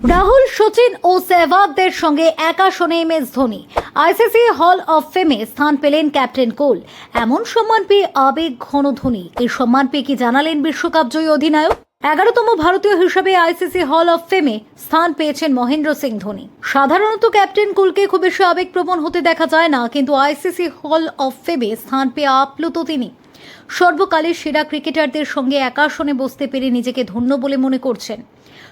রাহুল, সচিন ও সেহবাগদের সঙ্গে একা শোনে M S Dhoni. ICC hall of ফেমে স্থান পেলেন ক্যাপ্টেন কোল। এমন সম্মান পেয়ে আবেগ ঘন ধোনি। এই সম্মান পেয়ে কি জানালেন বিশ্বকাপ জয়ী অধিনায়ক? এগারোতম ভারতীয় হিসেবে আইসিসি হল অফ ফেমে স্থান পেয়েছেন মহেন্দ্র সিং ধোনি। সাধারণত ক্যাপ্টেন কুলকে খুব বেশি আবেগপ্রবণ হতে দেখা যায় না, কিন্তু আইসিসি হল অফ ফেমে স্থান পেয়ে আপ্লুত তিনি। সর্বকালের সেরা ক্রিকেটারদের সঙ্গে এক আসনে বসতে পেরে নিজেকে ধন্য বলে মনে করছেন।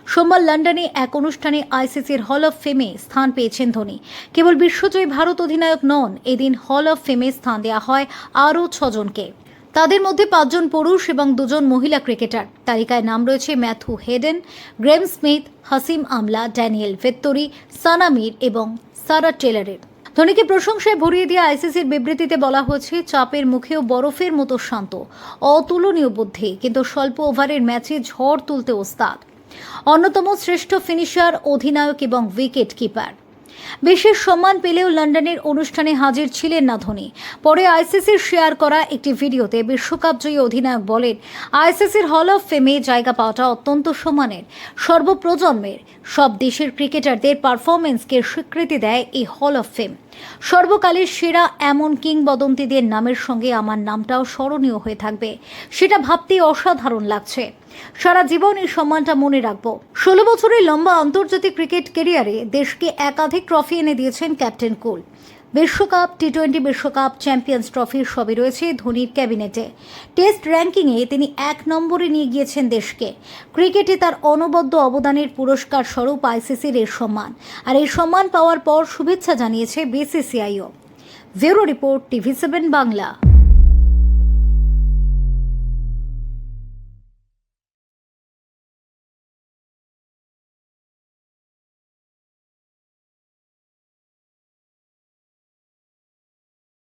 সোমবার লন্ডনে এক অনুষ্ঠানে আইসিসির হল অফ ফেমে স্থান পেয়েছেন ধোনি। কেবল বিশ্বজয়ী ভারত অধিনায়ক নন, এদিন হল অফ ফেমে স্থান দেওয়া হয় আরও ছজনকে। তাদের মধ্যে পাঁচজন পুরুষ এবং দুজন মহিলা ক্রিকেটার। তালিকায় নাম রয়েছে Matthew Hayden, Graeme Smith, Hashim Amla, Daniel Vettori, সানা মির এবং সারা টেলারের। ধোনিকে প্রশংসায় ভরিয়ে দিয়ে আইসিসির বিবৃতিতে বলা হয়েছে চাপের মুখেও বরফের মতো শান্ত। অতুলনীয় বুদ্ধি, কিন্তু স্বল্প ওভারের ম্যাচে ঝড় তুলতে ওস্তাদ। অন্যতম শ্রেষ্ঠ ফিনিশার, অধিনায়ক এবং উইকেট কিপার। বিশেষ সম্মান পেলেও লন্ডনের অনুষ্ঠানে হাজির ছিলেন না ধোনি। পরে আইসিসির শেয়ার করা একটি ভিডিওতে বিশ্বকাপ জয়ী অধিনায়ক বলেন আইসিসির হল অফ ফেমে জায়গা পাওয়াটা অত্যন্ত সম্মানের। সর্বপ্রজন্মের, সব দেশের ক্রিকেটারদের পারফরমেন্সকে স্বীকৃতি দেয় এই হল অফ ফেম সর্বকালের সেরা এমন কিংবদন্তিদের নামের সঙ্গে আমার নামটাও স্মরণীয় হয়ে থাকবে। সেটা ভাবতেই অসাধারণ লাগছে। সারা জীবন এই সম্মানটা মনে রাখব। ষোলো বছরের লম্বা আন্তর্জাতিক ক্রিকেট কেরিয়ারে দেশকে একাধিক ট্রফি এনে দিয়েছেন ক্যাপ্টেন কুল। বিশ্বকাপ টি টোয়েন্টি বিশ্বকাপ, চ্যাম্পিয়ন্স ট্রফি সবই রয়েছে ধোনির ক্যাবিনেটে। টেস্ট র্যাঙ্কিংয়ে তিনি এক নম্বরে নিয়ে গিয়েছেন দেশকে। ক্রিকেটে তার অনবদ্য অবদানের পুরস্কার স্বরূপ আইসিসির এই সম্মান। আর এই সম্মান পাওয়ার পর শুভেচ্ছা জানিয়েছে বিসিসিআইও। Bureau report TV seven Bangla.